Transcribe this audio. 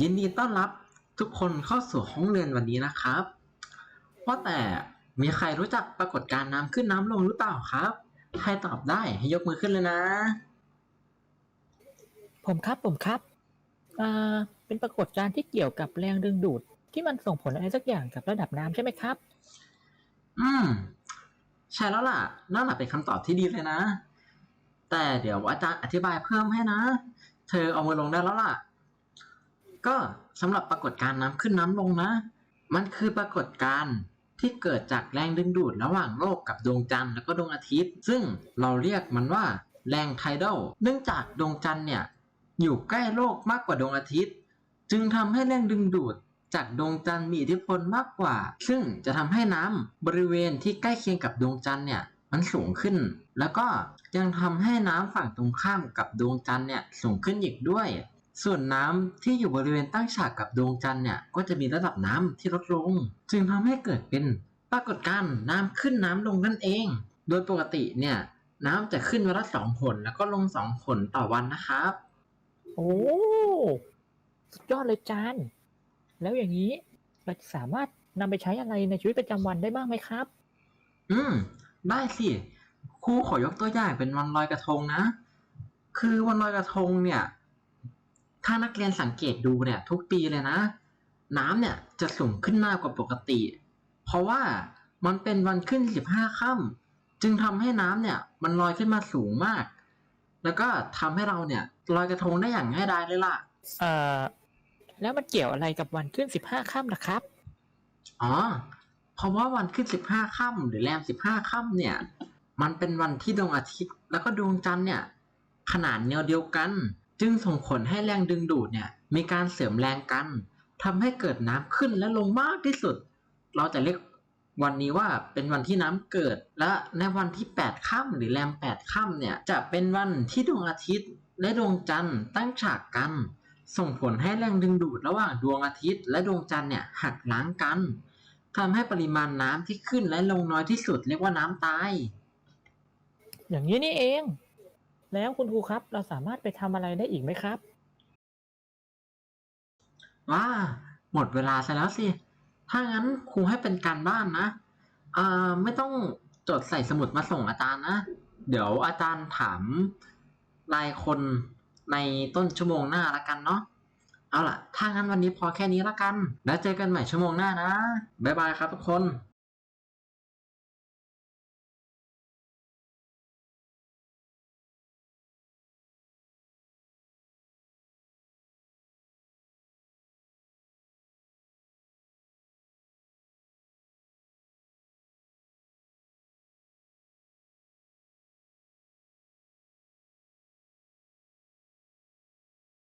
ยินดีต้อนรับทุกคนเข้าสู่ห้องเรียนวันนี้นะครับ ว่าแต่มีใครรู้จักปรากฏการณ์น้ำขึ้นน้ำลงหรือเปล่าครับ ใครตอบได้ให้ยกมือขึ้นเลยนะ ผมครับผมครับอ่าเป็นปรากฏการณ์ที่เกี่ยวกับแรงดึงดูด ที่มันส่งผลอะไรสักอย่างกับระดับน้ำใช่ไหมครับ อืม ใช่แล้วล่ะนั่นแหละเป็นคำตอบที่ดีเลยนะ แต่เดี๋ยวอาจารย์อธิบายเพิ่มให้นะ เธอเอามือลงได้แล้วล่ะ ก็สำหรับปรากฏการณ์น้ำขึ้นน้ำลงนะ มันคือปรากฏการณ์ที่เกิดจากแรงดึงดูดระหว่างโลกกับดวงจันทร์แล้วก็ดวงอาทิตย์ ซึ่งเราเรียกมันว่าแรงไทดัลเนื่องจากดวงจันทร์เนี่ยอยู่ใกล้โลกมากกว่าดวงอาทิตย์ จึงทำให้แรงดึงดูดจากดวงจันทร์มีอิทธิพลมากกว่า ซึ่งจะทำให้น้ำบริเวณที่ใกล้เคียงกับดวงจันทร์เนี่ยมันสูงขึ้น แล้วก็ยังทำให้น้ำฝั่งตรงข้ามกับดวงจันทร์เนี่ยสูงขึ้นอีกด้วย ส่วนน้ำที่อยู่บริเวณตั้งฉากกับดวงจันทร์เนี่ยก็จะมีระดับน้ำที่ลดลง จึงทำให้เกิดเป็นปรากฏการณ์น้ำขึ้นน้ำลงนั่นเอง โดยปกติเนี่ยน้ำจะขึ้นวันละสองหนแล้วก็ลงสองหนต่อวันนะครับ โอ้สุดยอดเลยจานแล้วอย่างนี้เราจะสามารถนำไปใช้อะไรในชีวิตประจำวันได้บ้างไหมครับ อืม ได้สิครูขอยกตัวอย่างเป็นวันลอยกระทงนะ คือวันลอยกระทงเนี่ย ถ้านักเรียนสังเกตดูเนี่ยทุกปีเลยนะ น้ำเนี่ยจะสูงขึ้นมากกว่าปกติ เพราะว่ามันเป็นวันขึ้นสิบห้าค่ำจึงทำให้น้ำเนี่ยมันลอยขึ้นมาสูงมาก แล้วก็ทำให้เราเนี่ยลอยกระทงได้อย่างง่ายดายเลยล่ะ เอ่อ แล้วมันเกี่ยวอะไรกับวันขึ้นสิบห้าค่ำล่ะครับ อ๋อ เพราะว่าวันขึ้นสิบห้าค่ำหรือแรมสิบห้าค่ำเนี่ย มันเป็นวันที่ดวงอาทิตย์ แล้วก็ดวงจันทร์เนี่ย ขนาดแนวเดียวกัน จึงส่งผลให้แรงดึงดูดเนี่ยมีการเสริมแรงกันทำให้เกิดน้ำขึ้นและลงมากที่สุด เราจะเรียกวันนี้ว่าเป็นวันที่น้ำเกิด และในวันที่แปดค่ำหรือแรมแปดค่ำเนี่ยจะเป็นวันที่ดวงอาทิตย์และดวงจันทร์ตั้งฉากกัน ส่งผลให้แรงดึงดูดระหว่างดวงอาทิตย์ และดวงจันทร์เนี่ยหักล้างกันทำให้ปริมาณน้ำที่ขึ้นและลงน้อยที่สุดเรียกว่าน้ำตาย อย่างนี้นี่เอง แล้วคุณครูครับ เราสามารถไปทำอะไรได้อีกไหมครับว่าหมดเวลาซะแล้วสิ ถ้างั้นครูให้เป็นการบ้านนะอ่าไม่ต้องจดใส่สมุดมาส่งอาจารย์นะ เดี๋ยวอาจารย์ถามรายคนในต้นชั่วโมงหน้าละกันเนาะ เอาล่ะ ถ้างั้นวันนี้พอแค่นี้ละกัน แล้วเจอกันใหม่ชั่วโมงหน้านะ บ๊ายบายครับทุกคน